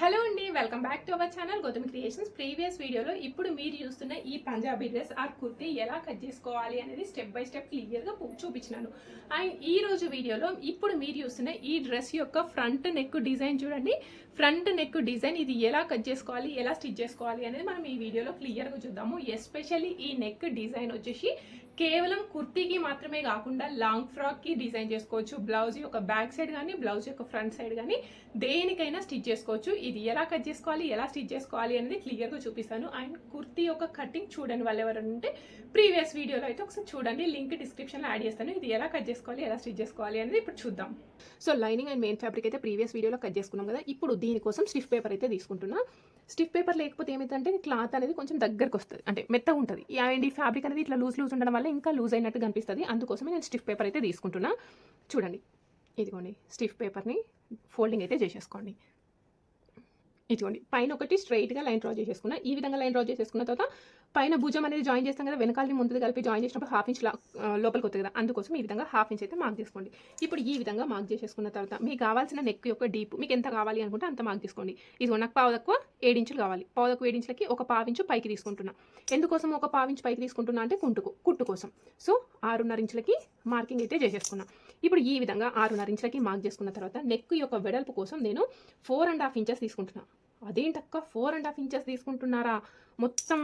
Hello అండి welcome back to our channel Gautami creations. Previous వీడియోలో ఇప్పుడు మీరు చూస్తున్న ఈ పంజాబీ డ్రెస్ ఆర్ కుర్తీ ఎలా కట్ చేసుకోవాలి అనేది స్టెప్ బై స్టెప్ క్లియర్గా చూపించినాను. అండ్ ఈ రోజు వీడియోలో ఇప్పుడు మీరు చూస్తున్న ఈ డ్రెస్ యొక్క ఫ్రంట్ నెక్ డిజైన్ చూడండి. ఫ్రంట్ నెక్ డిజైన్ ఇది ఎలా కట్ చేసుకోవాలి ఎలా స్టిచ్ చేసుకోవాలి అనేది మనం ఈ వీడియోలో క్లియర్గా చూద్దాము. ఎస్పెషల్లీ ఈ నెక్ డిజైన్ వచ్చేసి కేవలం కుర్తీకి మాత్రమే కాకుండా లాంగ్ ఫ్రాక్కి డిజైన్ చేసుకోవచ్చు. బ్లౌజ్ యొక్క బ్యాక్ సైడ్ కానీ బ్లౌజ్ యొక్క ఫ్రంట్ సైడ్ కానీ దేనికైనా స్టిచ్ చేసుకోవచ్చు. ఇది ఎలా కట్ చేసుకోవాలి ఎలా స్టిచ్ చేసుకోవాలి అనేది క్లియర్గా చూపిస్తాను. అండ్ కుర్తీ యొక్క కటింగ్ చూడండి వాళ్ళు ఎవరైనా ఉంటే ప్రీవియస్ వీడియోలో అయితే ఒకసారి చూడండి. లింక్ డిస్క్రిప్షన్లో యాడ్ చేస్తాను. ఇది ఎలా కట్ చేసుకోవాలి ఎలా స్టిచ్ చేసుకోవాలి అనేది ఇప్పుడు చూద్దాం. So lining and main fabric అయితే ప్రీవియస్ వీడియోలో కట్ చేసుకున్నాం కదా. ఇప్పుడు దీనికోసం స్టిఫ్ పేపర్ అయితే తీసుకుంటున్నా. స్టిఫ్ పేపర్ లేకపోతే ఏమైందంటే క్లాత్ అనేది కొంచెం దగ్గరకు వస్తుంది. అంటే మెత్తగా ఉంటుంది. అండ్ ఈ ఫ్యాబ్రిక్ అనేది ఇట్లా లూజ్ లూజ్ ఉండడం వల్ల ఇంకా లూజ్ అయినట్టు కనిపిస్తుంది అందుకోసమే నేను స్టిఫ్ పేపర్ అయితే తీసుకుంటున్నా. చూడండి. ఇదిగోండి. స్టిఫ్ పేపర్ని ఫోల్డింగ్ అయితే చేసేసుకోండి. ఇదిగోండి పైన ఒకటి స్ట్రైట్గా లైన్ డ్రా చేసేసుకున్నా. ఈ విధంగా లైన్ డ్రా చేసేసుకున్న తర్వాత పైన భుజం అనేది జాయిన్ చేస్తాం కదా వెనకాలని ముందు కలిపి జాయిన్ చేసినప్పుడు హాఫ్ ఇంచ్ లోపలికి వస్తుంది కదా అందుకోసం ఈ విధంగా హాఫ్ ఇంచ్ అయితే మార్క్ చేసుకోండి. ఇప్పుడు ఈ విధంగా మార్క్ చేసేసుకున్న తర్వాత మీకు కావాల్సిన నెక్ యొక్క డీప్ మీకు ఎంత కావాలి అనుకుంటే అంత మార్క్ చేసుకోండి ఇదిగో నాకు పావు తక్కువ ఏడించులు కావాలి. పావు తక్కువ ఏడించులకి ఒక పావించు పైకి తీసుకుంటున్నా. ఎందుకోసం ఒక పావించు పైకి తీసుకుంటున్నా అంటే కుంటుకు కుట్టు కోసం. సో ఆరున్నర ఇంచులకి మార్కింగ్ అయితే చేసేసుకున్నా. ఇప్పుడు ఈ విధంగా ఆరున్నర ఇంచులకి మార్క్ చేసుకున్న తర్వాత నెక్ యొక్క వెడల్పు కోసం నేను ఫోర్ అండ్ హాఫ్ ఇంచెస్ తీసుకుంటున్నాను అదేంటక్క? ఫోర్ అండ్ హాఫ్ ఇంచెస్ తీసుకుంటున్నారా? మొత్తం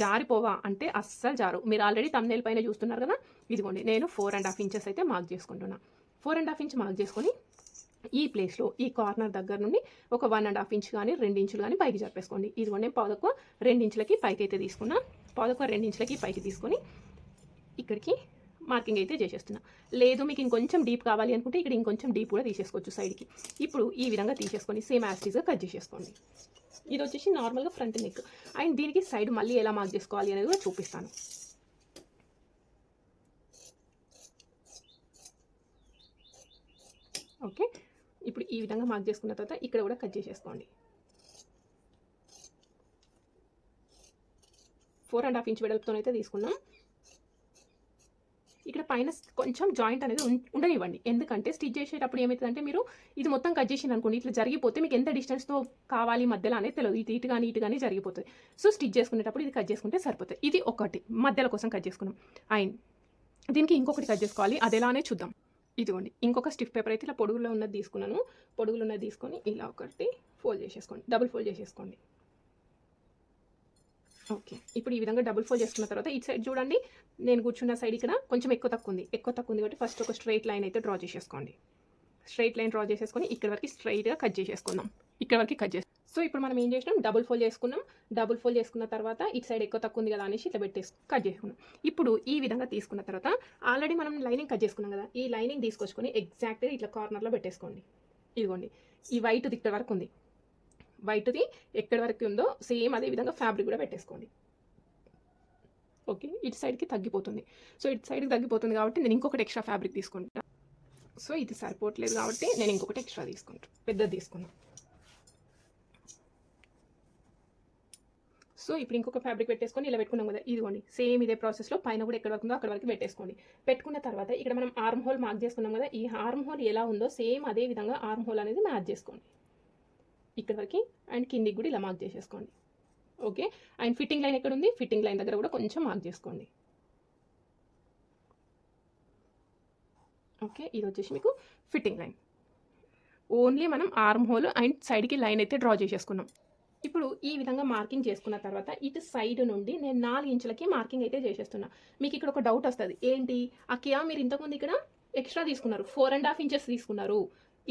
జారిపోవా? అంటే అస్సలు జారు. మీరు ఆల్రెడీ తమ్నేల్ పైన చూస్తున్నారు కదా? ఇదిగోండి నేను ఫోర్ అండ్ హాఫ్ ఇంచెస్ అయితే మార్క్ చేసుకుంటున్నా. Four and half inch mark చేసుకొని ఈ ప్లేస్లో ఈ కార్నర్ దగ్గర నుండి ఒక వన్ అండ్ హాఫ్ ఇంచ్ కానీ రెండు ఇంచులు కానీ పైకి జరిపేసుకోండి. ఇదిగోండి పాదకు రెండు ఇంచులకి పైకి అయితే తీసుకున్నా. పాదకు రెండు ఇంచులకి పైకి తీసుకొని ఇక్కడికి మార్కింగ్ అయితే చేసేస్తున్నా. లేదు మీకు ఇంకొంచెం డీప్ కావాలి అనుకుంటే ఇక్కడ ఇంకొంచెం డీప్ కూడా తీసేసుకోవచ్చు సైడ్కి. ఇప్పుడు ఈ విధంగా తీసేసుకొని సేమ్ యాస్టీస్గా కట్ చేసేసుకోండి. ఇది వచ్చేసి నార్మల్గా ఫ్రంట్ నెక్. అండ్ దీనికి సైడ్ మళ్ళీ ఎలా మార్క్ చేసుకోవాలి అనేది కూడా చూపిస్తాను. ఓకే? ఇప్పుడు ఈ విధంగా మార్క్ చేసుకున్న తర్వాత ఇక్కడ కూడా కట్ చేసేసుకోండి. ఫోర్ అండ్ హాఫ్ ఇంచ్ వెడల్పుతోనైతే తీసుకున్నాం. ఇక్కడ పైన కొంచెం జాయింట్ అనేది ఉండనివ్వండి. ఎందుకంటే స్టిచ్ చేసేటప్పుడు ఏమవుతుందంటే మీరు ఇది మొత్తం కట్ చేసిన అనుకోండి ఇట్లా జరిగిపోతే మీకు ఎంత డిస్టెన్స్తో కావాలి మధ్యలో అనేది తెలియదు ఇటు ఇటు కానీ ఇటు కానీ జరిగిపోతుంది. సో స్టిచ్ చేసుకునేటప్పుడు ఇది కట్ చేసుకుంటే సరిపోతుంది. ఇది ఒకటి. మధ్యలో కోసం కట్ చేసుకున్నాం. అండ్ దీనికి ఇంకొకటి కట్ చేసుకోవాలి. అది ఎలానే చూద్దాం. ఇదిగోండి. ఇంకొక స్టిఫ్ పేపర్ అయితే ఇలా పొడుగులో ఉన్నది తీసుకున్నాను. పొడుగులో ఉన్నది తీసుకొని ఇలా ఒకటి ఫోల్డ్ చేసేసుకోండి. డబుల్ ఫోల్డ్ చేసేసుకోండి. ఓకే. ఇప్పుడు ఈ విధంగా డబుల్ ఫోల్డ్ చేసుకున్న తర్వాత ఇటు సైడ్ చూడండి. నేను కూర్చున్న సైడ్ ఇక్కడ కొంచెం ఎక్కువ తక్కువ ఉంది. ఎక్కువ తక్కువ ఉంది కాబట్టి ఫస్ట్ ఒక స్ట్రైట్ లైన్ అయితే డ్రా చేసేసుకోండి. స్ట్రైట్ లైన్ డ్రా చేసేసుకొని ఇక్కడ వరకు స్ట్రైట్గా కట్ చేసేసుకుందాం. ఇక్కడ వరకు కట్ చేసి సో ఇప్పుడు మనం ఏం చేసినాం? డబుల్ ఫోల్డ్ చేసుకున్నాం. డబుల్ ఫోల్డ్ చేసుకున్న తర్వాత ఇటు సైడ్ ఎక్కువ తక్కువ ఉంది కదా అనేసి ఇట్లా పెట్టేసి కట్ చేసుకున్నాం. ఇప్పుడు ఈ విధంగా తీసుకున్న తర్వాత ఆల్రెడీ మనం లైనింగ్ కట్ చేసుకున్నాం కదా. ఈ లైనింగ్ తీసుకొచ్చుకొని ఎగ్జాక్ట్గా ఇట్లా కార్నర్లో పెట్టేసుకోండి. ఇదిగోండి. ఈ వైట్ ఇక్కడ వరకు ఉంది. వైట్ది ఎక్కడి వరకు ఉందో సేమ్ అదే విధంగా ఫ్యాబ్రిక్ కూడా పెట్టేసుకోండి. ఓకే ఇటు సైడ్కి తగ్గిపోతుంది. సో ఇటు సైడ్కి తగ్గిపోతుంది కాబట్టి నేను ఇంకొకటి ఎక్స్ట్రా ఫ్యాబ్రిక్ తీసుకుంటాను సో ఇది సరిపోవట్లేదు కాబట్టి నేను ఇంకొకటి ఎక్స్ట్రా తీసుకుంటాను పెద్దది తీసుకున్నాను సో ఇప్పుడు ఇంకొక ఫ్యాబ్రిక్ పెట్టేసుకొని ఇలా పెట్టుకున్నాం కదా ఇదిగోండి. సేమ్ ఇదే ప్రాసెస్లో పైన కూడా ఎక్కడ వరకు ఉందో అక్కడ వరకు పెట్టేసుకోండి. పెట్టుకున్న తర్వాత ఇక్కడ మనం ఆర్మ్ హోల్ మార్క్ చేసుకున్నాం కదా ఈ ఆర్మ్ హోల్ ఎలా ఉందో సేమ్ అదే విధంగా ఆర్మ్ హోల్ అనేది మ్యాచ్ చేసుకోండి. ఇక్కడ వరకు అండ్ కిందికి కూడా ఇలా మార్క్ చేసేసుకోండి. ఓకే? అండ్ ఫిట్టింగ్ లైన్ ఎక్కడ ఉంది ఫిట్టింగ్ లైన్ దగ్గర కూడా కొంచెం మార్క్ చేసుకోండి. ఓకే? ఇది వచ్చేసి మీకు ఫిట్టింగ్ లైన్. ఓన్లీ మనం ఆర్మ్ హోల్ అండ్ సైడ్కి లైన్ అయితే డ్రా చేసేసుకున్నాం. ఇప్పుడు ఈ విధంగా మార్కింగ్ చేసుకున్న తర్వాత ఇటు సైడ్ నుండి నేను నాలుగు ఇంచులకి మార్కింగ్ అయితే చేసేస్తున్నా. మీకు ఇక్కడ ఒక డౌట్ వస్తుంది. ఏంటి? అక్కయ్య మీరు ఇంతకుముందు ఇక్కడ ఎక్స్ట్రా తీసుకున్నారు. ఫోర్ అండ్ హాఫ్ ఇంచెస్ తీసుకున్నారు.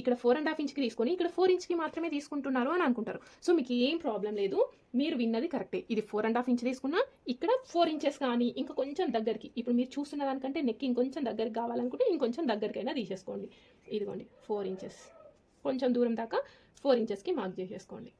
ఇక్కడ ఫోర్ అండ్ హాఫ్ ఇంచ్కి తీసుకొని ఇక్కడ ఫోర్ ఇంచ్కి మాత్రమే తీసుకుంటున్నారు అని అనుకుంటారు. సో మీకు ఏం ప్రాబ్లం లేదు. మీరు విన్నది కరెక్టే ఇది ఫోర్ అండ్ హాఫ్ ఇంచ్ తీసుకున్నా ఇక్కడ ఫోర్ ఇంచెస్ కానీ ఇంకా కొంచెం దగ్గరికి. ఇప్పుడు మీరు చూస్తున్న దానికంటే నెక్ ఇంకొంచెం దగ్గరికి కావాలనుకుంటే ఇంకొంచెం దగ్గరికైనా తీసేసుకోండి. ఇదిగోండి ఫోర్ ఇంచెస్ కొంచెం దూరం దాకా ఫోర్ ఇంచెస్కి మార్క్ చేసేసుకోండి.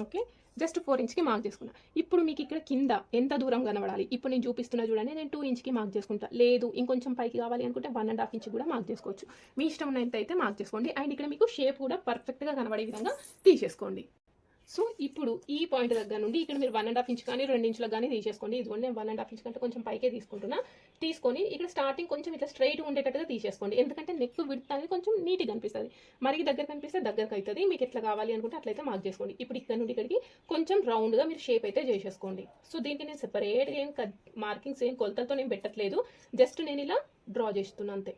ఓకే? జస్ట్ ఫోర్ ఇంచ్కి మార్క్ చేసుకున్నా. ఇప్పుడు మీకు ఇక్కడ కింద ఎంత దూరం కనబడాలి? ఇప్పుడు నేను చూపిస్తున్నా చూడండి నేను టూ ఇంచ్కి మార్క్ చేసుకుంటా. లేదు ఇంకొంచెం పైకి కావాలి అనుకుంటే వన్ అండ్ హాఫ్ ఇంచ్ కూడా మార్క్ చేసుకోవచ్చు. మీ ఇష్టం ఉన్నంత అయితే మార్క్ చేసుకోండి. అండ్ ఇక్కడ మీకు షేప్ కూడా పర్ఫెక్ట్గా కనబడే విధంగా తీసేసుకోండి. సో ఇప్పుడు ఈ పాయింట్ దగ్గర నుండి ఇక్కడ మీరు వన్ అండ్ హాఫ్ ఇంచ్ కానీ రెండు ఇంచులకు కానీ తీసేసుకోండి. ఇదిగోండి నేను వన్ అండ్ హాఫ్ ఇంచ్ కంటే కొంచెం పైకే తీసుకుంటున్నా. తీసుకొని ఇక్కడ స్టార్టింగ్ కొంచెం ఇట్లా స్ట్రైట్ ఉండేటట్టుగా తీసేసుకోండి. ఎందుకంటే నెక్ విడత్ అనేది కొంచెం నీట్గా కనిపిస్తుంది. మరి దగ్గర కనిపిస్తే దగ్గరకు అవుతుంది మీకు ఎట్లా కావాలి అనుకుంటే అట్లయితే మార్క్ చేసుకోండి. ఇప్పుడు ఇక్కడ నుండి ఇక్కడికి కొంచెం రౌండ్గా మీరు షేప్ అయితే చేసేసుకోండి. సో దీనికి నేను సెపరేట్గా ఏం మార్కింగ్స్ ఏం కొలతలతో నేను పెట్టట్లేదు. జస్ట్ నేను ఇలా డ్రా చేస్తున్నా అంతే.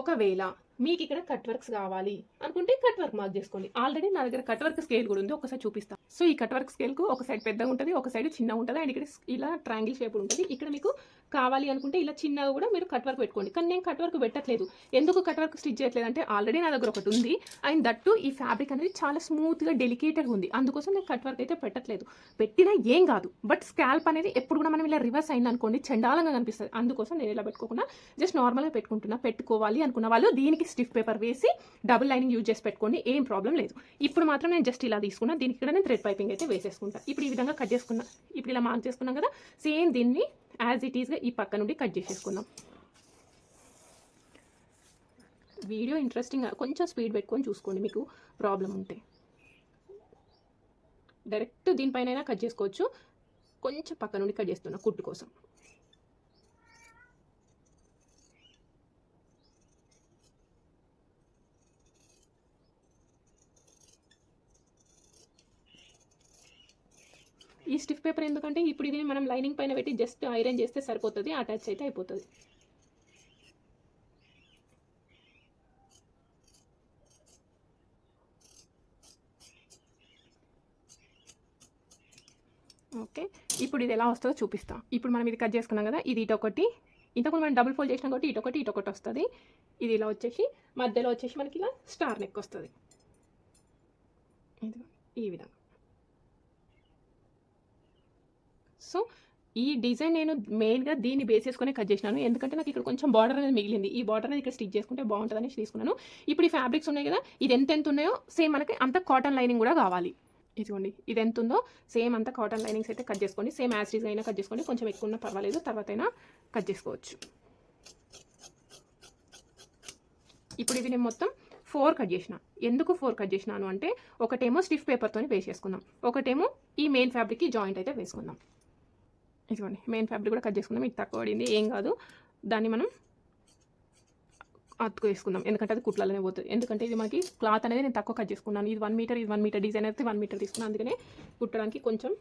ఒకవేళ మీకు ఇక్కడ కట్ వర్క్స్ కావాలి. అనుకుంటే కట్ వర్క్ మార్క్ చేసుకోండి. ఆల్రెడీ నా దగ్గర కట్ వర్క్ స్కేల్ కూడా ఉంది. ఒకసారి చూపిస్తాను సో ఈ కట్ వర్క్ స్కేల్కు ఒక సైడ్ పెద్దగా ఉంటుంది ఒక సైడ్ చిన్నగా ఉంటుంది. అండ్ ఇక్కడ ఇలా ట్రాంగిల్ షేప్ ఉంటుంది. ఇక్కడ మీకు కావాలి అనుకుంటే ఇలా చిన్నగా కూడా మీరు కట్ వర్క్ పెట్టుకోండి. కానీ నేను కట్ వర్క్ పెట్టట్లేదు. ఎందుకు కట్ వర్క్ స్టిచ్ చేయట్లేదు అంటే ఆల్రెడీ నా దగ్గర ఒకటి ఉంది. అండ్ దట్టు ఈ ఫ్యాబ్రిక్ అనేది చాలా స్మూత్గా డెలికేటెడ్గా ఉంది. అందుకోసం నేను కట్ వర్క్ అయితే పెట్టట్లేదు. పెట్టినా ఏం కాదు. బట్ స్కాల్ప్ అనేది ఎప్పుడు కూడా మనం ఇలా రివర్స్ అయింది అనుకోండి చండాలంగా కనిపిస్తుంది. అందుకోసం నేను ఇలా పెట్టుకోకుండా జస్ట్ నార్మల్గా పెట్టుకుంటున్నా. పెట్టుకోవాలి అనుకున్న వాళ్ళు దీనికి స్టిఫ్ పేపర్ వేసి డబుల్ లైనింగ్ యూజ్ చేసి పెట్టుకోండి ఏం ప్రాబ్లం లేదు. ఇప్పుడు మాత్రం నేను జస్ట్ ఇలా తీసుకున్నా దీనికి కూడా నేను థ్రెడ్ పైపింగ్ అయితే వేసేసుకుంటాను ఇప్పుడు ఈ విధంగా కట్ చేసుకున్నా ఇప్పుడు ఇలా మార్క్ చేసుకున్నాం కదా సేమ్ దీన్ని యాజ్ ఇట్ ఈస్గా ఈ పక్క నుండి కట్ చేసేసుకుందాం. వీడియో ఇంట్రెస్టింగ్ కొంచెం స్పీడ్ పెట్టుకొని చూసుకోండి మీకు ప్రాబ్లం ఉంటే. డైరెక్ట్ దీనిపైన కట్ చేసుకోవచ్చు. కొంచెం పక్క నుండి కట్ చేస్తున్నా కుట్టు కోసం. ఈ స్టిఫ్ పేపర్ ఎందుకంటే ఇప్పుడు ఇది మనం లైనింగ్ పైన పెట్టి జస్ట్ ఐరన్ చేస్తే సరిపోతుంది అటాచ్ అయితే అయిపోతుంది. ఓకే ఇప్పుడు ఇది ఎలా వస్తుందో చూపిస్తాం. ఇప్పుడు మనం ఇది కట్ చేసుకున్నాం కదా ఇది ఇటొకటి. ఇంతకు మనం డబుల్ ఫోల్డ్ చేసినాం కాబట్టి ఇటొకటి ఇటొకటి వస్తుంది. ఇది ఇలా వచ్చేసి మధ్యలో వచ్చేసి మనకి ఇలా స్టార్ నెక్ వస్తుంది. ఇది ఈ విధంగా. సో ఈ డిజైన్ నేను మెయిన్గా దీన్ని బేస్ చేసుకుని కట్ చేసినాను. ఎందుకంటే నాకు ఇక్కడ కొంచెం బార్డర్ అనేది మిగిలింది. ఈ బార్డర్ అనేది ఇక్కడ స్టిచ్ చేసుకుంటే బాగుంటుందని తీసుకున్నాను. ఇప్పుడు ఈ ఫ్యాబ్రిక్స్ ఉన్నాయి కదా ఇది ఎంత ఎంత ఉన్నాయో సేమ్ మనకి అంత కాటన్ లైనింగ్ కూడా కావాలి. ఇదిగోండి ఇది ఎంత ఉందో సేమ్ అంతా కాటన్ లైనింగ్స్ అయితే కట్ చేసుకోండి. సేమ్ యాసిడ్స్ అయినా కట్ చేసుకోండి. కొంచెం ఎక్కువ ఉన్నా పర్వాలేదు తర్వాత అయినా కట్ చేసుకోవచ్చు. ఇప్పుడు ఇది నేను మొత్తం ఫోర్ కట్ చేసిన. ఎందుకు ఫోర్ కట్ చేసినాను అంటే ఒకటేమో స్టిఫ్ పేపర్తో వేసేసుకుందాం ఒకటేమో ఈ మెయిన్ ఫ్యాబ్రిక్కి జాయింట్ అయితే వేసుకుందాం. ఇదిగోండి మెయిన్ ఫ్యాబ్రిక్ కూడా కట్ చేసుకుందాం. ఇది తక్కువ పడింది ఏం కాదు. దాన్ని మనం అతుకు వేసుకుందాం. ఎందుకంటే అది కుట్లలోనే పోతుంది. ఎందుకంటే ఇది మనకి క్లాత్ అనేది నేను తక్కువ కట్ చేసుకున్నాను. ఇది వన్ మీటర్ ఇది వన్ మీటర్ డిజైన్ అయితే వన్ మీటర్ తీసుకున్నాను. అందుకనే కుట్టడానికి కొంచెం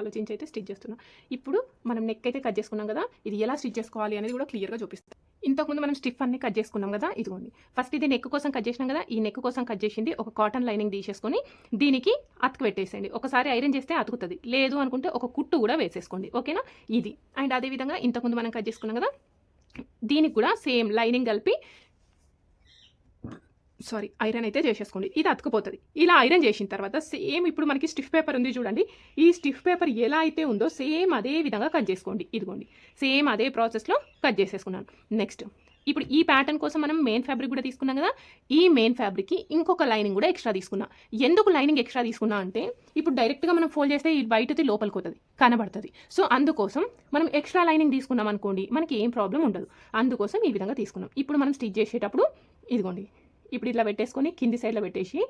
ఆలోచించి అయితే స్టిచ్ చేస్తున్నాం. ఇప్పుడు మనం నెక్ అయితే కట్ చేసుకున్నాం కదా ఇది ఎలా స్టిచ్ చేసుకోవాలి అనేది కూడా క్లియర్గా చూపిస్తాం. ఇంతకుముందు మనం స్టిఫ్ అన్ని కట్ చేసుకున్నాం కదా ఇదిగోండి. ఫస్ట్ ఇది నెక్ కోసం కట్ చేసినాం కదా ఈ నెక్ కోసం కట్ చేసింది ఒక కాటన్ లైనింగ్ తీసేసుకొని దీనికి అతుకు పెట్టేసేయండి. ఒకసారి ఐరన్ చేస్తే అతుకుతుంది. లేదు అనుకుంటే ఒక కుట్టు కూడా వేసేసుకోండి. ఓకేనా? ఇది. అండ్ అదేవిధంగా ఇంతకుముందు మనం కట్ చేసుకున్నాం కదా దీనికి కూడా సేమ్ లైనింగ్ కలిపి సారీ ఐరన్ అయితే చేసేసుకోండి. ఇది అతుకుపోతుంది. ఇలా ఐరన్ చేసిన తర్వాత సేమ్ ఇప్పుడు మనకి స్టిఫ్ పేపర్ ఉంది చూడండి. ఈ స్టిఫ్ పేపర్ ఎలా అయితే ఉందో సేమ్ అదే విధంగా కట్ చేసుకోండి. ఇదిగోండి. సేమ్ అదే ప్రాసెస్లో కట్ చేసేసుకున్నాను. నెక్స్ట్ ఇప్పుడు ఈ ప్యాటర్న్ కోసం మనం మెయిన్ ఫ్యాబ్రిక్ కూడా తీసుకున్నాం కదా. ఈ మెయిన్ ఫ్యాబ్రిక్కి ఇంకొక లైనింగ్ కూడా ఎక్స్ట్రా తీసుకున్నా. ఎందుకు లైనింగ్ ఎక్స్ట్రా తీసుకున్నా అంటే ఇప్పుడు డైరెక్ట్గా మనం ఫోల్డ్ చేస్తే ఈ బయటది లోపలికి పోతుంది కనబడుతుంది. సో అందుకోసం మనం ఎక్స్ట్రా లైనింగ్ తీసుకున్నాం అనుకోండి మనకి ఏం ప్రాబ్లం ఉండదు. అందుకోసం ఈ విధంగా తీసుకున్నాం. ఇప్పుడు మనం స్టిచ్ చేసేటప్పుడు ఇదిగోండి. ఇప్పుడు ఇట్లా పెట్టేసుకొని కింది సైడ్లో పెట్టేసి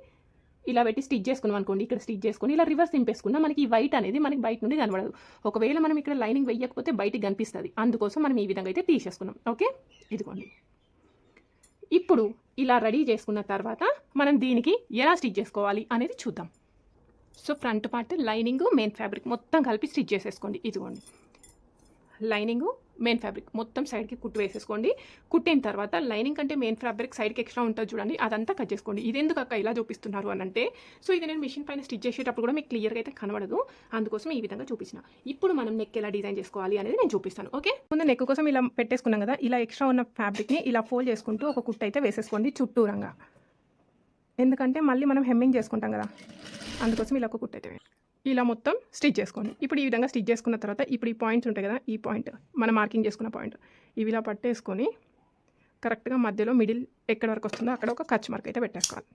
ఇలా పెట్టి స్టిచ్ చేసుకున్నాం అనుకోండి ఇక్కడ స్టిచ్ చేసుకొని ఇలా రివర్స్ దింపేసుకున్నా మనకి ఈ వైట్ అనేది మనకి బయట నుండి కనబడదు. ఒకవేళ మనం ఇక్కడ లైనింగ్ వేయకపోతే బయటికి కనిపిస్తుంది. అందుకోసం మనం ఈ విధంగా అయితే తీసేసుకున్నాం. ఓకే? ఇదిగోండి. ఇప్పుడు ఇలా రెడీ చేసుకున్న తర్వాత మనం దీనికి ఎలా స్టిచ్ చేసుకోవాలి అనేది చూద్దాం. So front part lining main fabric మొత్తం కలిపి స్టిచ్ చేసేసుకోండి. ఇదిగోండి. లైనింగు మెయిన్ ఫ్యాబ్రిక్ మొత్తం సైడ్కి కుట్టు వేసేసుకోండి. కుట్టిన తర్వాత లైనింగ్ కంటే మెయిన్ ఫ్యాబ్రిక్ సైడ్కి ఎక్స్ట్రా ఉంటుంది చూడండి. అదంతా కట్ చేసుకోండి. ఇది ఎందుకు అక్క ఇలా చూపిస్తున్నారు అని అంటే సో ఇది నేను మిషన్ పైన స్టిచ్ చేసేటప్పుడు కూడా మీకు క్లియర్గా అయితే కనబడదు. అందుకోసం ఈ విధంగా చూపించిన. ఇప్పుడు మనం నెక్ ఎలా డిజైన్ చేసుకోవాలి అనేది నేను చూపిస్తాను. ఓకే ముందు నెక్ కోసం ఇలా పెట్టేసుకున్నాం కదా ఇలా ఎక్స్ట్రా ఉన్న ఫ్యాబ్రిక్ని ఇలా ఫోల్డ్ చేసుకుంటూ ఒక కుట్టు అయితే వేసేసుకోండి చుట్టూరంగా. ఎందుకంటే మళ్ళీ మనం హెమ్మింగ్ చేసుకుంటాం కదా. అందుకోసం ఇలా ఒక కుట్టు అయితే ఇలా మొత్తం స్టిచ్ చేసుకోండి. ఇప్పుడు ఈ విధంగా స్టిచ్ చేసుకున్న తర్వాత ఇప్పుడు ఈ పాయింట్స్ ఉంటాయి కదా ఈ పాయింట్ మనం మార్కింగ్ చేసుకున్న పాయింట్. ఇవి ఇలా పట్టేసుకొని కరెక్ట్గా మధ్యలో మిడిల్ ఎక్కడ వరకు వస్తుందో అక్కడ ఒక కచ్ మార్క్ అయితే పెట్టేసుకోవాలి.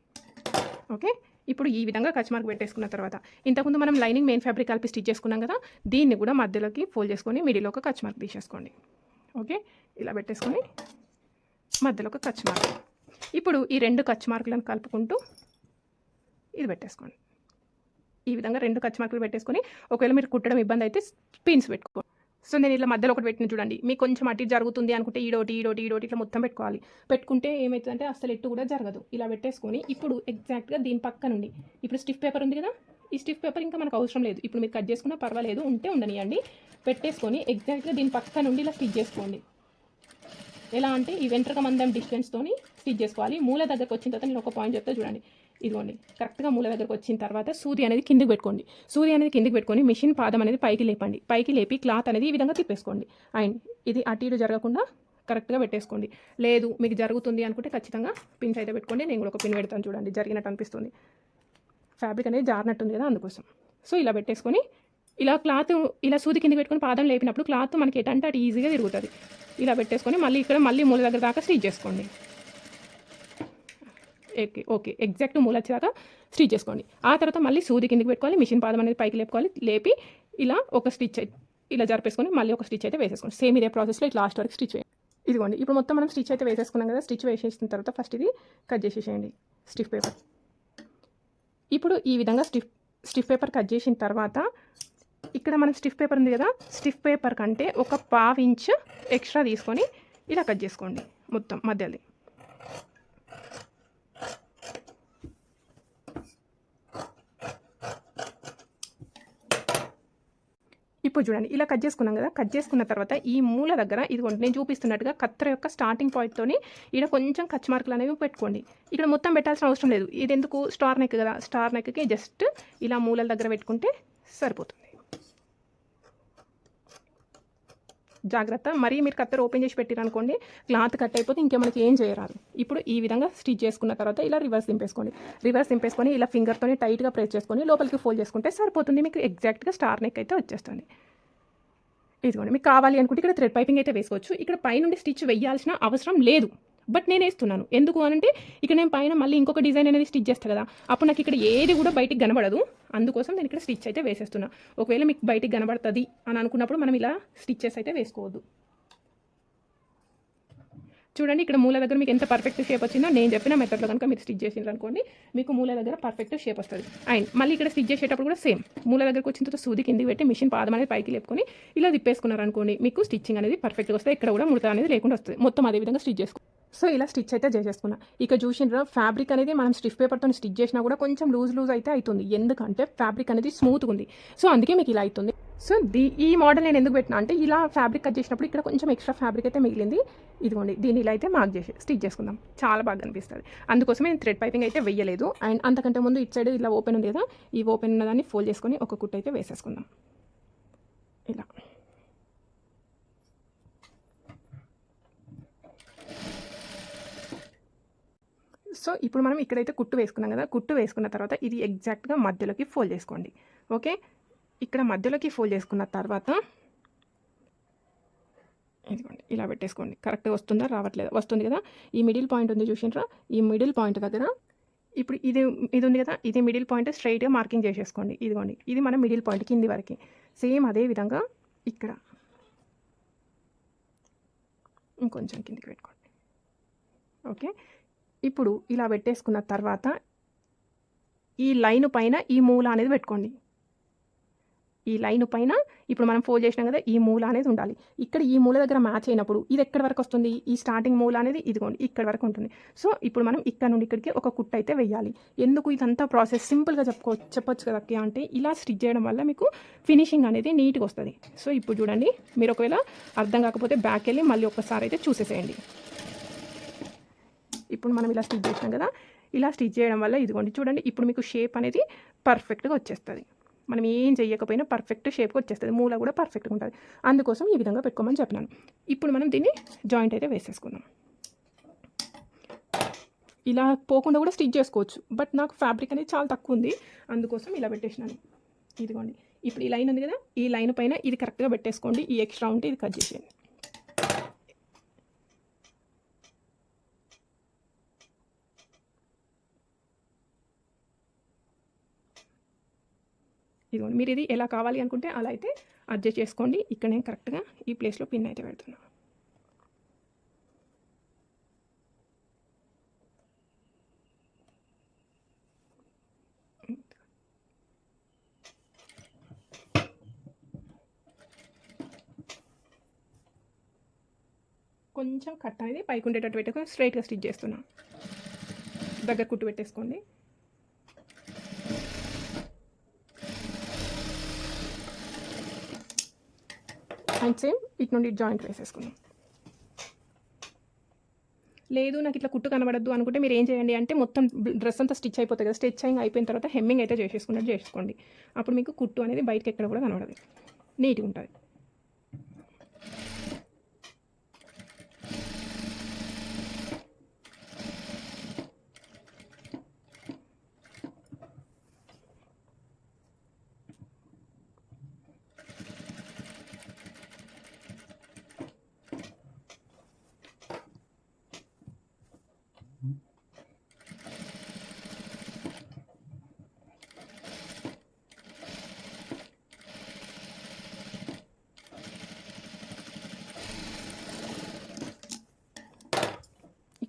ఓకే? ఇప్పుడు ఈ విధంగా కచ్ మార్క్ పెట్టేసుకున్న తర్వాత ఇంతకుముందు మనం లైనింగ్ మెయిన్ ఫ్యాబ్రిక్ కలిపి స్టిచ్ చేసుకున్నాం కదా దీన్ని కూడా మధ్యలోకి ఫోల్డ్ చేసుకొని మిడిల్ ఒక కచ్ మార్క్ తీసేసుకోండి. ఓకే? ఇలా పెట్టేసుకొని మధ్యలో ఒక కచ్ మార్క్. ఇప్పుడు ఈ రెండు కచ్ మార్కులను కలుపుకుంటూ ఇది పెట్టేసుకోండి. ఈ విధంగా రెండు కచ్చి మార్కులు పెట్టేసుకొని ఒకవేళ మీరు కుట్టడం ఇబ్బంది అయితే పిన్స్ పెట్టుకో. సో నేను ఇట్లా మధ్యలో ఒకటి పెట్టిన చూడండి. మీకు కొంచెం అటు జరుగుతుంది అనుకుంటే ఈడోటి ఈడోటి ఈడోటి ఇట్లా మొత్తం పెట్టుకోవాలి. పెట్టుకుంటే ఏమవుతుందంటే అసలు ఎట్టు కూడా జరగదు. ఇలా పెట్టేసుకొని ఇప్పుడు ఎగ్జాక్ట్గా దీని పక్క నుండి ఇప్పుడు స్టిఫ్ పేపర్ ఉంది కదా? ఈ స్టిఫ్ పేపర్ ఇంకా మనకు అవసరం లేదు. ఇప్పుడు మీరు కట్ చేసుకున్నా పర్వాలేదు ఉంటే ఉండనియండి. పెట్టేసుకొని ఎగ్జాక్ట్గా దీని పక్క నుండి ఇలా స్టిచ్ చేసుకోండి. ఎలా అంటే ఈ వెంట్రక మందం డిస్టెన్స్తో స్టిచ్ చేసుకోవాలి. మూల దగ్గరకు వచ్చిన తర్వాత నేను ఒక పాయింట్ చెప్తా చూడండి. ఇదిగోండి కరెక్ట్గా మూల దగ్గరకు వచ్చిన తర్వాత సూది అనేది కిందికి పెట్టుకోండి. సూది అనేది కిందికి పెట్టుకొని మిషన్ పాదం అనేది పైకి లేపండి. పైకి లేపి క్లాత్ అనేది ఈ విధంగా తిప్పేసుకోండి. అండ్ ఇది అటు ఇటు జరగకుండా కరెక్ట్గా పెట్టేసుకోండి. లేదు మీకు జరుగుతుంది అనుకుంటే ఖచ్చితంగా పిన్స్ అయితే పెట్టుకోండి. నేను కూడా ఒక పిన్ పెడతాను చూడండి జరిగినట్టు అనిపిస్తుంది. ఫ్యాబ్రిక్ అనేది జారినట్టుంది కదా అందుకోసం. సో ఇలా పెట్టేసుకొని ఇలా క్లాత్ ఇలా సూది కింద పెట్టుకొని పాదం లేపినప్పుడు క్లాత్ మనకి ఎటంటే అటు ఈజీగా తిరుగుతుంది. ఇలా పెట్టేసుకొని మళ్ళీ ఇక్కడ మళ్ళీ మూల దగ్గర దాకా స్టిచ్ చేసుకోండి. ఓకే ఓకే ఎగ్జాక్ట్ మూల వచ్చేదాకా స్టిచ్ చేసుకోండి. ఆ తర్వాత మళ్ళీ సూది కిందకి పెట్టుకోవాలి మిషన్ పాదం అనేది పైకి లేపుకోవాలి లేపి ఇలా ఒక స్టిచ్ ఇలా జరిపేసుకొని మళ్ళీ ఒక స్టిచ్ అయితే వేసేసుకోండి. సేమ్ ఇదే ప్రాసెస్లో ఇట్లా లాస్ట్ వరకు స్టిచ్ వేయండి. ఇదిగోండి ఇప్పుడు మొత్తం మనం స్టిచ్ అయితే వేసేసుకున్నాం కదా స్టిచ్ వేసేసిన తర్వాత ఫస్ట్ ఇది కట్ చేసేసేయండి స్టిఫ్ పేపర్ ఇప్పుడు ఈ విధంగా స్టిఫ్ స్టిఫ్ పేపర్ కట్ చేసిన తర్వాత ఇక్కడ మనం స్టిఫ్ పేపర్ ఉంది కదా స్టిఫ్ పేపర్ కంటే ఒక పావు ఇంచ్ ఎక్స్ట్రా తీసుకొని ఇలా కట్ చేసుకోండి మొత్తం మధ్యది ఇప్పుడు చూడండి ఇలా కట్ చేసుకున్నాం కదా కట్ చేసుకున్న తర్వాత ఈ మూల దగ్గర ఇదిగోండి నేను చూపిస్తున్నట్టుగా కత్తెర యొక్క స్టార్టింగ్ పాయింట్తోని ఇక్కడ కొంచెం ఖర్చు మార్కులు అనేవి పెట్టుకోండి. ఇక్కడ మొత్తం పెట్టాల్సిన అవసరం లేదు. ఇది ఎందుకు స్టార్ నెక్ కదా స్టార్ నెక్కి జస్ట్ ఇలా మూలల దగ్గర పెట్టుకుంటే సరిపోతుంది. జాగ్రత్త. మరీ మీరు కత్తెర ఓపెన్ చేసి పెట్టిరనుకోండి క్లాత్ కట్ అయిపోతే ఇంకా మనకి ఏం చేయరాదు. ఇప్పుడు ఈ విధంగా స్టిచ్ చేసుకున్న తర్వాత ఇలా రివర్స్ దింపేసుకోండి. రివర్స్ దింపేసుకొని ఇలా ఫింగర్తోని టైట్గా ప్రెస్ చేసుకొని లోపలికి ఫోల్డ్ చేసుకుంటే సరిపోతుంది. మీకు ఎగ్జాక్ట్గా స్టార్ నెక్ అయితే వచ్చేస్తుంది. ఇదిగోండి మీకు కావాలి అనుకుంటే ఇక్కడ థ్రెడ్ పైపింగ్ అయితే వేసుకోవచ్చు. ఇక్కడ పైనుండి స్టిచ్ వేయాల్సిన అవసరం లేదు. బట్ నేను వేస్తున్నాను. ఎందుకు అనంటే ఇక్కడ నేను పైన మళ్ళీ ఇంకొక డిజైన్ అనేది స్టిచ్ చేస్తాను కదా. అప్పుడు నాకు ఇక్కడ ఏది కూడా బయటికి కనబడదు. అందుకోసం నేను ఇక్కడ స్టిచ్ అయితే వేసేస్తున్నా. ఒకవేళ మీకు బయటికి కనబడుతుంది అని అనుకున్నప్పుడు మనం ఇలా స్టిచ్చెస్ అయితే వేసుకోవద్దు. చూడండి ఇక్కడ మూల దగ్గర మీకు ఎంత పర్ఫెక్ట్ షేప్ వచ్చిందో నేను చెప్పిన మెథడ్లో కనుక మీరు స్టిచ్ చేసిండ్రు అనుకోండి మీకు మూల దగ్గర పర్ఫెక్ట్ షేప్ వస్తుంది. అండ్ మళ్ళీ ఇక్కడ స్టిచ్ చేసేటప్పుడు కూడా సేమ్ మూల దగ్గరకు వచ్చిన తర్వాత సూది కిందికి పెట్టి మిషన్ పాదం అనేది పైకి లేపుకొని ఇలా తిప్పేసుకున్నారు అనుకోండి మీకు స్టిచ్చింగ్ అనేది పర్ఫెక్ట్గా వస్తుంది. ఇక్కడ కూడా ముడత అనేది లేకుండా వస్తుంది. మొత్తం అదే విధంగా స్టిచ్ చేసుకో సో ఇలా స్టిచ్ అయితే చేసేసుకున్నా. ఇక చూసినరా ఫ్యాబ్రిక్ అనేది మనం స్టిఫ్ పేపర్తో స్టిచ్ చేసినా కూడా కొంచెం లూజ్ లూజ్ అయితే అవుతుంది ఎందుకంటే ఫ్యాబ్రిక్ అనేది స్మూత్గా ఉంది. సో అందుకే మీకు ఇలా అవుతుంది సో దీ ఈ మోడల్ నేను ఎందుకు పెట్టినా అంటే ఇలా ఫ్యాబ్రిక్ కట్ చేసినప్పుడు ఇక్కడ కొంచెం ఎక్స్ట్రా ఫ్యాబ్రిక్ అయితే మిగిలింది. ఇదిగోండి దీన్ని ఇలా అయితే మార్క్ చేసి స్టిచ్ చేసుకుందాం. చాలా బాగా అనిపిస్తుంది అందుకోసం నేను థ్రెడ్ పైపింగ్ అయితే వేయలేదు. అండ్ అంతకంటే ముందు ఇటు సైడ్ ఇలా ఓపెన్ ఉంది కదా ఈ ఓపెన్ ఉన్నదాన్ని ఫోల్డ్ చేసుకొని ఒక కుట్ అయితే వేసేసుకుందాం. ఇలా. సో ఇప్పుడు మనం ఇక్కడైతే కుట్టు వేసుకున్నాం కదా కుట్టు వేసుకున్న తర్వాత ఇది ఎగ్జాక్ట్గా మధ్యలోకి ఫోల్డ్ చేసుకోండి. ఓకే ఇక్కడ మధ్యలోకి ఫోల్డ్ చేసుకున్న తర్వాత ఇదిగోండి ఇలా పెట్టేసుకోండి. కరెక్ట్గా వస్తుందా రావట్లేదా? వస్తుంది కదా? ఈ మిడిల్ పాయింట్ ఉంది చూసిండ్రా ఈ మిడిల్ పాయింట్ దగ్గర ఇప్పుడు ఇది ఇది ఉంది కదా? ఇది మిడిల్ పాయింట్ స్ట్రైట్గా మార్కింగ్ చేసేసుకోండి. ఇదిగోండి ఇది మన మిడిల్ పాయింట్ కింది వరకు. సేమ్ అదే విధంగా ఇక్కడ ఇంకొంచెం కిందికి పెట్టుకోండి. ఓకే ఇప్పుడు ఇలా పెట్టేసుకున్న తర్వాత ఈ లైన్ పైన ఈ మూల అనేది పెట్టుకోండి. ఈ లైన్ పైన ఇప్పుడు మనం ఫోల్డ్ చేసినాం కదా ఈ మూల అనేది ఉండాలి. ఇక్కడ ఈ మూల దగ్గర మ్యాచ్ అయినప్పుడు ఇది ఎక్కడి వరకు వస్తుంది? ఈ స్టార్టింగ్ మూల అనేది ఇదిగోండి ఇక్కడ వరకు ఉంటుంది. సో ఇప్పుడు మనం ఇక్కడ నుండి ఇక్కడికి ఒక కుట్ట అయితే వేయాలి. ఎందుకు ఇదంతా ప్రాసెస్ సింపుల్గా చెప్పుకో చెప్పొచ్చు కదా అంటే ఇలా స్టిచ్ చేయడం వల్ల మీకు ఫినిషింగ్ అనేది నీట్గా వస్తుంది. సో ఇప్పుడు చూడండి మీరు ఒకవేళ అర్థం కాకపోతే బ్యాక్ వెళ్ళి మళ్ళీ ఒకసారి అయితే చూసేసేయండి. ఇప్పుడు మనం ఇలా స్టిచ్ చేసినాం కదా ఇలా స్టిచ్ చేయడం వల్ల ఇదిగోండి చూడండి ఇప్పుడు మీకు షేప్ అనేది పర్ఫెక్ట్గా వచ్చేస్తుంది. మనం ఏం చేయకపోయినా పర్ఫెక్ట్ షేప్కి వచ్చేస్తుంది మూల కూడా పర్ఫెక్ట్గా ఉంటుంది. అందుకోసం ఈ విధంగా పెట్టుకోమని చెప్పినాను. ఇప్పుడు మనం దీన్ని జాయింట్ అయితే వేసేసుకుందాం. ఇలా పోకుండా కూడా స్టిచ్ చేసుకోవచ్చు బట్ నాకు ఫ్యాబ్రిక్ అనేది చాలా తక్కువ ఉంది అందుకోసం ఇలా పెట్టేసినాను. ఇదిగోండి ఇప్పుడు ఈ లైన్ ఉంది కదా ఈ లైన్ పైన ఇది కరెక్ట్గా పెట్టేసుకోండి ఈ ఎక్స్ట్రా ఉంటే ఇది కట్ చేసేయండి. ఇదిగోండి మీరు ఇది ఎలా కావాలి అనుకుంటే అలా అయితే అడ్జస్ట్ చేసుకోండి. ఇక్కడ నేను కరెక్ట్గా ఈ ప్లేస్లో పిన్ అయితే పెడుతున్నాను కొంచెం కట్ అనేది పైకి ఉండేటట్టు పెట్టుకొని స్ట్రైట్గా స్టిచ్ చేస్తున్నాను దగ్గర కుట్టు పెట్టేసుకోండి. అండ్ సేమ్ ఇటు నుండి జాయింట్ వేసేసుకుందాం. లేదు నాకు ఇట్లా కుట్టు కనబడద్దు అనుకుంటే మీరు ఏం చేయండి అంటే మొత్తం డ్రెస్ అంతా స్టిచ్ అయిపోతుంది కదా స్టిచ్చింగ్ అయిపోయిన తర్వాత హెమ్మింగ్ అయితే చేసేసుకున్నట్టు చేసుకోండి. అప్పుడు మీకు కుట్టు అనేది బయటకి ఎక్కడ కూడా కనబడదు. నీట్గా ఉంటుంది.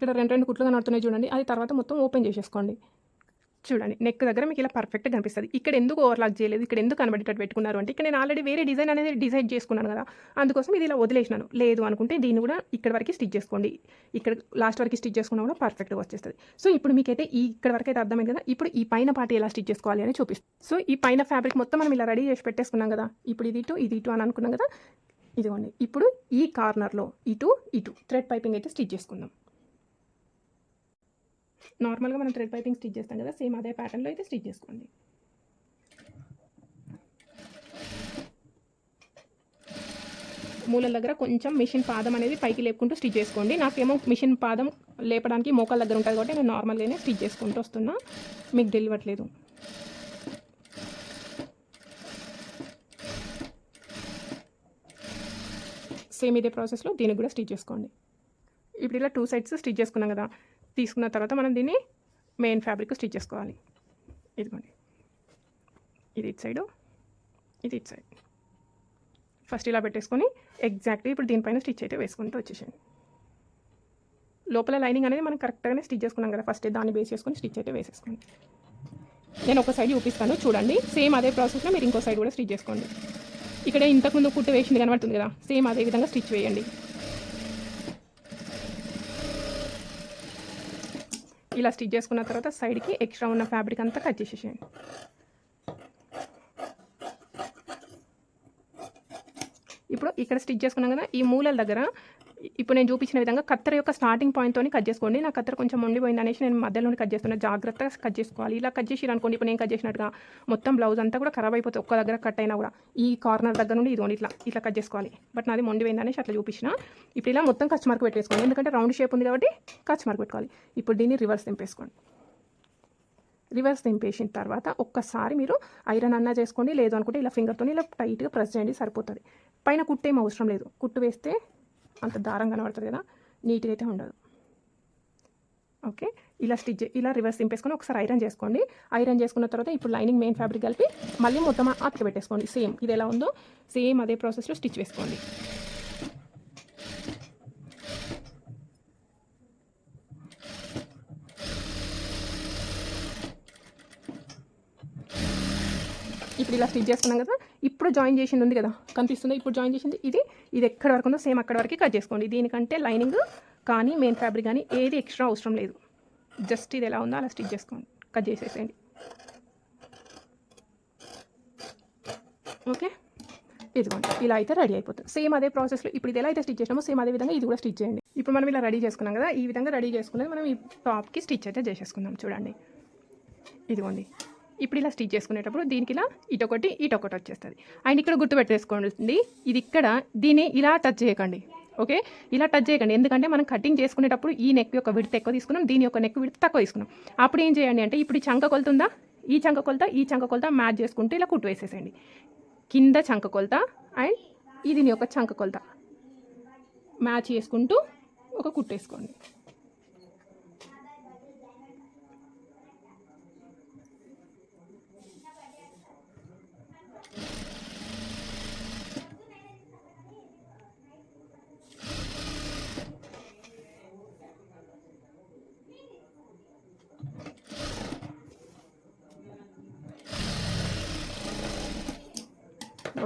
ఇక్కడ రెండు రెండు కుట్లు నడుతున్నాయి చూడండి. అది తర్వాత మొత్తం ఓపెన్ చేసేసుకోండి. చూడండి నెక్ దగ్గర మీకు ఇలా పర్ఫెక్ట్గా కనిపిస్తుంది. ఇక్కడ ఎందుకు ఓవర్లాక్ చేయలేదు? ఇక్కడ ఎందుకు కనబడేటట్టు పెట్టుకున్నారు? అంటే ఇక్కడ నేను ఆల్రెడీ వేరే డిజైన్ అనేది డిసైడ్ చేసుకున్నాను కదా. అందుకోసం ఇది ఇలా వదిలేసినాను. లేదు అనుకుంటే దీన్ని కూడా ఇక్కడ వరకు స్టిచ్ చేసుకోండి. ఇక్కడ లాస్ట్ వరకు స్టిచ్ చేసుకున్నా కూడా పర్ఫెక్ట్గా వచ్చేస్తుంది. సో ఇప్పుడు మీకైతే ఈ ఇక్కడ వరకు అయితే అర్థమైంది కదా. ఇప్పుడు ఈ పైన పార్టీ ఎలా స్టిచ్ చేసుకోవాలి అని చూపిస్తాను సో ఈ పైన ఫ్యాబ్రిక్ మొత్తం మనం ఇలా రెడీ చేసి పెట్టేసుకున్నాం కదా. ఇప్పుడు ఇది ఇటు ఇది ఇటు అని అనుకున్నాం కదా. ఇదిగోండి. ఇప్పుడు ఈ కార్నర్లో ఇటు ఇటు. థ్రెడ్ పైపింగ్ అయితే స్టిచ్ చేసుకుందాం. నార్మల్గా మనం థ్రెడ్ పైపింగ్ స్టిచ్ చేస్తాం కదా సేమ్ అదే ప్యాటర్న్లో అయితే స్టిచ్ చేసుకోండి. మూలల దగ్గర కొంచెం మిషన్ పాదం అనేది పైకి లేపుకుంటూ స్టిచ్ చేసుకోండి. నాకేమో మిషన్ పాదం లేపడానికి మోకాల దగ్గర ఉంటుంది కాబట్టి నేను నార్మల్గానే స్టిచ్ చేసుకుంటూ వస్తున్నా. మీకు తెలియట్లేదు. సేమ్ ఇదే ప్రాసెస్లో దీనికి కూడా స్టిచ్ చేసుకోండి. ఇప్పుడు ఇలా టూ సైడ్స్ స్టిచ్ చేసుకున్నాం కదా తీసుకున్న తర్వాత మనం దీన్ని మెయిన్ ఫ్యాబ్రిక్ స్టిచ్ చేసుకోవాలి. ఇదిగోండి. ఇది ఇటు సైడు ఇది ఇటు సైడ్ ఫస్ట్ ఇలా పెట్టేసుకొని ఎగ్జాక్ట్లీ ఇప్పుడు దీనిపైన స్టిచ్ అయితే వేసుకుంటూ వచ్చేసేయండి. లోపల లైనింగ్ అనేది మనం కరెక్ట్గానే స్టిచ్ చేసుకున్నాం కదా ఫస్ట్ దాన్ని బేస్ చేసుకొని స్టిచ్ అయితే వేసేసుకోండి. నేను ఒక సైడ్ చూపిస్తాను చూడండి. సేమ్ అదే ప్రాసెస్లో మీరు ఇంకో సైడ్ కూడా స్టిచ్ చేసుకోండి. ఇక్కడ ఇంతకుముందు కుట్టు వేసింది కనబడుతుంది కదా సేమ్ అదే విధంగా స్టిచ్ వేయండి. ఇలా స్టిచ్ చేసుకున్న తర్వాత సైడ్కి ఎక్స్ట్రా ఉన్న ఫ్యాబ్రిక్ అంతా కట్ చేసేసేయండి. ఇప్పుడు ఇక్కడ స్టిచ్ చేసుకున్నాం కదా ఈ మూలల దగ్గర ఇప్పుడు నేను చూపించిన విధంగా కత్తెర యొక్క స్టార్టింగ్ పాయింట్తో కట్ చేసుకోండి. నా కత్తెర కొంచెం ఉండిపోయింది అనేసి నేను మధ్యలో కట్ చేస్తున్నా. జాగ్రత్తగా కట్ చేసుకోవాలి. ఇలా కట్ చేసి అనుకోండి. ఇప్పుడు నేను కట్ చేసినట్టుగా మొత్తం బ్లౌజ్ అంతా కూడా ఖరాబ్ అయిపోతుంది. ఒక్క దగ్గర కట్ అయినా కూడా. ఈ కార్నర్ దగ్గర నుండి ఇదిగోండి ఇట్లా ఇట్లా కట్ చేసుకోవాలి. బట్ నాది మొండిపోయింది అనేసి అట్లా చూపించిన. ఇప్పుడు ఇలా మొత్తం కచ్ మార్క్ పెట్టేసుకోండి. ఎందుకంటే రౌండ్ షేప్ ఉంది కాబట్టి కచ్ మార్క్ పెట్టుకోవాలి. ఇప్పుడు దీన్ని రివర్స్ తెంపేసుకోండి రివర్స్ దింపేసిన తర్వాత ఒక్కసారి మీరు ఐరన్ అన్నా చేసుకోండి. లేదు అనుకుంటే ఇలా ఫింగర్తో ఇలా టైట్గా ప్రెస్ చేయండి. సరిపోతుంది. పైన కుట్టేం అవసరం లేదు. కుట్టు వేస్తే అంత దారం కనబడుతుంది కదా నీట్గా అయితే ఉండదు. ఓకే? ఇలా స్టిచ్ ఇలా రివర్స్ దింపేసుకొని ఒకసారి ఐరన్ చేసుకోండి. ఐరన్ చేసుకున్న తర్వాత ఇప్పుడు లైనింగ్ మెయిన్ ఫ్యాబ్రిక్ కలిపి మళ్ళీ మొత్తం అతికి పెట్టేసుకోండి. సేమ్ ఇది ఎలా ఉందో సేమ్ అదే ప్రాసెస్లో స్టిచ్ వేసుకోండి. ఇప్పుడు ఇలా స్టిచ్ చేసుకున్నాం కదా ఇప్పుడు జాయిన్ చేసింది ఉంది కదా కనిపిస్తుంది? ఇప్పుడు జాయిన్ చేసింది ఇది ఇది ఎక్కడ వరకు ఉందో సేమ్ అక్కడ వరకు కట్ చేసుకోండి. దీనికంటే లైనింగ్ కానీ మెయిన్ ఫ్యాబ్రిక్ కానీ ఏది ఎక్స్ట్రా అవసరం లేదు. జస్ట్ ఇది ఎలా ఉందో అలా స్టిచ్ చేసుకోండి. కట్ చేసేసేయండి. ఓకే ఇదిగోండి ఇలా అయితే రెడీ అయిపోతుంది. సేమ్ అదే ప్రాసెస్లో ఇప్పుడు ఇది ఎలా అయితే స్టిచ్ చేసినామో సేమ్ అదే విధంగా ఇది కూడా స్టిచ్ చేయండి. ఇప్పుడు మనం ఇలా రెడీ చేసుకున్నాం కదా ఈ విధంగా రెడీ చేసుకున్నది మనం ఈ టాప్కి స్టిచ్ అయితే చేసేసుకుందాం చూడండి. ఇదిగోండి ఇప్పుడు ఇలా స్టిచ్ చేసుకునేటప్పుడు దీనికి ఇలా ఇటొకటి ఇటొకటి వచ్చేస్తుంది. అండ్ ఇక్కడ గుర్తుపెట్టేసుకోండి ఇది ఇక్కడ దీన్ని ఇలా టచ్ చేయకండి ఓకే? ఇలా టచ్ చేయకండి. ఎందుకంటే మనం కటింగ్ చేసుకునేటప్పుడు ఈ నెక్ యొక్క విడత ఎక్కువ తీసుకున్నాం దీని యొక్క నెక్ విడత తక్కువ తీసుకున్నాం. అప్పుడు ఏం చేయండి అంటే ఇప్పుడు ఈ చంక కొలుతుందా? ఈ చంక కొలత ఈ చంక కొలత మ్యాచ్ చేసుకుంటూ ఇలా కుట్టు వేసేసేయండి. కింద చంక కొలత అండ్ ఇది దీని యొక్క చంక కొలత. మ్యాచ్ చేసుకుంటూ ఒక కుట్టు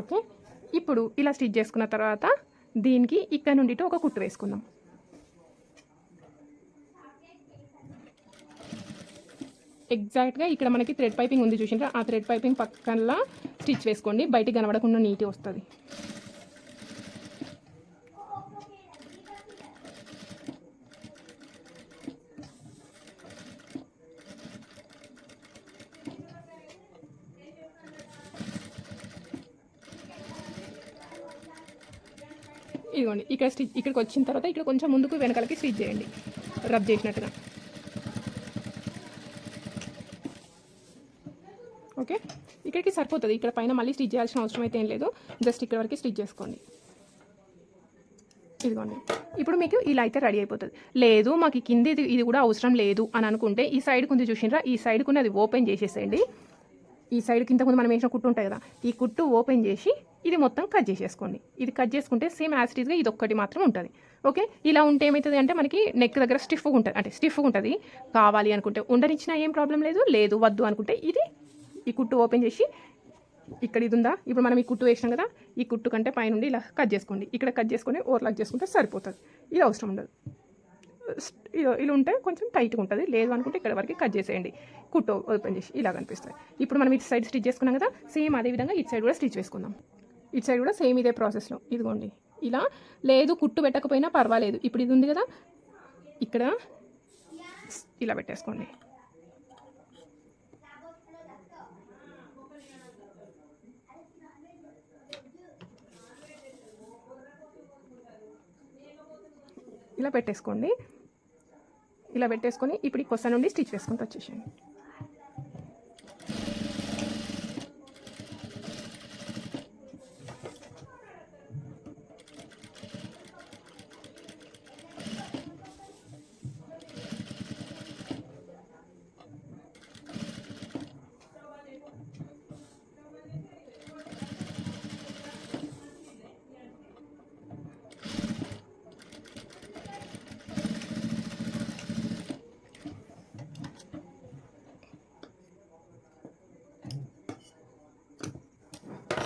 ఓకే? ఇప్పుడు ఇలా స్టిచ్ చేసుకున్న తర్వాత దీనికి ఇక్కడ నుండి ఒక కుట్టు వేసుకుందాం. ఎగ్జాక్ట్గా ఇక్కడ మనకి థ్రెడ్ పైపింగ్ ఉంది చూసినారా ఆ థ్రెడ్ పైపింగ్ పక్కనలా స్టిచ్ వేసుకోండి. బయటికి కనబడకుండా నీట్గా వస్తుంది. ఇవ్వండి ఇక్కడ స్టిచ్ ఇక్కడికి వచ్చిన తర్వాత ఇక్కడ కొంచెం ముందుకు వెనకాలకి స్టిచ్ చేయండి. రబ్ చేసినట్టుగా. ఓకే? ఇక్కడికి సరిపోతుంది. ఇక్కడ పైన మళ్ళీ స్టిచ్ చేయాల్సిన అవసరం అయితే ఏం లేదు. జస్ట్ ఇక్కడ వరకు స్టిచ్ చేసుకోండి. ఇదిగోండి. ఇప్పుడు మీకు ఇలా అయితే రెడీ అయిపోతుంది. లేదు మాకు కింది ఇది ఇది కూడా అవసరం లేదు అని అనుకుంటే ఈ సైడ్ కొంచెం చూసినరా ఈ సైడ్ కొన్ని అది ఓపెన్ చేసేసేయండి. ఈ సైడ్ కింద కొంచెం మనం వేసిన కుట్టు ఉంటుంది కదా ఈ కుట్టు ఓపెన్ చేసి ఇది మొత్తం కట్ చేసేసుకోండి. ఇది కట్ చేసుకుంటే సేమ్ యాసిటీస్గా ఇది ఒక్కటి మాత్రం ఉంటుంది. ఓకే ఇలా ఉంటే ఏమవుతుంది అంటే మనకి నెక్ దగ్గర స్టిఫ్గా ఉంటుంది. అంటే స్టిఫ్గా ఉంటుంది. కావాలి అనుకుంటే ఉండనిచ్చినా ఏం ప్రాబ్లం లేదు. లేదు వద్దు అనుకుంటే ఇది ఈ కుట్టు ఓపెన్ చేసి ఇక్కడ ఇది ఉందా? ఇప్పుడు మనం ఈ కుట్టు వేసినాం కదా ఈ కుట్టు కంటే పైనుండి ఇలా కట్ చేసుకోండి. ఇక్కడ కట్ చేసుకొని ఓవర్లాక్ చేసుకుంటే సరిపోతుంది. ఇది అవసరం ఉండదు. ఇలా ఉంటే కొంచెం టైట్గా ఉంటుంది. లేదు అనుకుంటే ఇక్కడ వరకు కట్ చేసేయండి. కుట్టు ఓపెన్ చేసి ఇలా కనిపిస్తుంది ఇప్పుడు మనం ఇటు సైడ్ స్టిచ్ చేసుకున్నాం కదా సేమ్ అదే విధంగా ఇటు సైడ్ కూడా స్టిచ్ వేసుకుందాం. ఇటు సైడ్ కూడా సేమ్ ఇదే ప్రాసెస్లో. ఇదిగోండి. ఇలా లేదు కుట్టు పెట్టకపోయినా పర్వాలేదు. ఇప్పుడు ఇది ఉంది కదా. ఇక్కడ ఇలా పెట్టేసుకోండి. ఇలా పెట్టేసుకోండి. ఇలా పెట్టేసుకొని ఇప్పుడు ఈ కొస నుండి స్టిచ్ వేసుకుంటూ వచ్చేసేయండి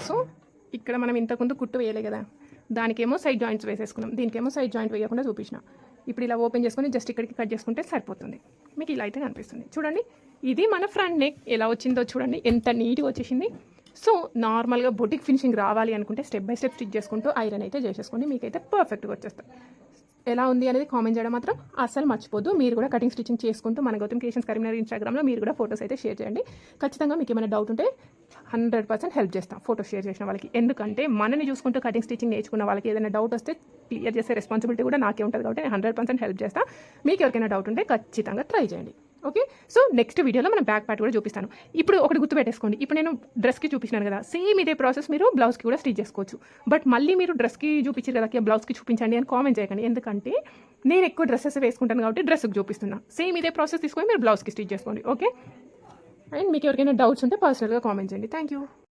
సో ఇక్కడ మనం ఇంతకుముందు కుట్టు వేయలే కదా. దానికేమో సైడ్ జాయింట్స్ వేసేసుకున్నాం. దీనికేమో సైడ్ జాయింట్ వేయకుండా చూపించిన. ఇప్పుడు ఇలా ఓపెన్ చేసుకుని జస్ట్ ఇక్కడికి కట్ చేసుకుంటే సరిపోతుంది. మీకు ఇలా అయితే కనిపిస్తుంది. చూడండి ఇది మన ఫ్రంట్ నెక్ ఎలా వచ్చిందో చూడండి. ఎంత నీట్గా వచ్చేసింది. సో నార్మల్గా బొటిక్ ఫినిషింగ్ రావాలి అనుకుంటే స్టెప్ బై స్టెప్ స్టిచ్ చేసుకుంటూ ఐరన్ అయితే చేసేసుకోండి. మీకైతే పర్ఫెక్ట్గా వచ్చేస్తుంది. ఎలా ఉంది అనేది కామెంట్ చేయడం మాత్రం అస్సలు మర్చిపోద్దు. మీరు కూడా కటింగ్ స్టిచ్చింగ్ చేసుకుంటూ మన గౌతమ్ క్రియేషన్స్ కరీంనగర్ ఇన్స్టాగ్రామ్లో మీరు కూడా ఫోటోస్ అయితే షేర్ చేయండి. ఖచ్చితంగా మీకు ఏమైనా డౌట్ ఉంటే హండ్రెడ్ పర్సెంట్ హెల్ప్ చేస్తాం ఫోటో షేర్ చేసిన వాళ్ళకి. ఎందుకంటే మనని చూసుకుంటూ కటింగ్ స్టిచ్చింగ్ నేర్చుకున్న వాళ్ళకి ఏదైనా డౌట్ వస్తే క్లియర్ చేసే రెస్పాన్సిబిలిటీ కూడా నాకే ఉంటుంది కాబట్టి నేను హండ్రెడ్ పర్సెంట్ హెల్ప్ చేస్తాను మీకు ఎవరికైనా డౌట్ ఉంటే ఖచ్చితంగా ట్రై చేయండి. ఓకే సో నెక్స్ట్ వీడియోలో మనం బ్యాక్ ప్యాట్ కూడా చూపిస్తాను. ఇప్పుడు ఒకటి గుర్తుపెట్టేసుకోండి ఇప్పుడు నేను డ్రెస్కి చూపించినాను కదా సేమ్ ఇదే ప్రాసెస్ మీరు బ్లౌజ్కి కూడా స్టిచ్ చేసుకోవచ్చు. బట్ మళ్ళీ మీరు డ్రెస్కి చూపించారు కదా బ్లౌజ్కి చూపించండి అని కామెంట్ చేయకండి. ఎందుకంటే నేను ఎక్కువ డ్రెస్సెస్ వేసుకుంటాను కాబట్టి డ్రెస్కి చూపిస్తున్నా. సేమ్ ఇదే ప్రాసెస్ తీసుకొని మీరు బ్లౌజ్కి స్టిచ్ చేసుకోండి. ఓకే అండ్ మీకు ఎవరికైనా డౌట్స్ ఉంటే పర్సనల్గా కామెంట్ చేయండి. Thank you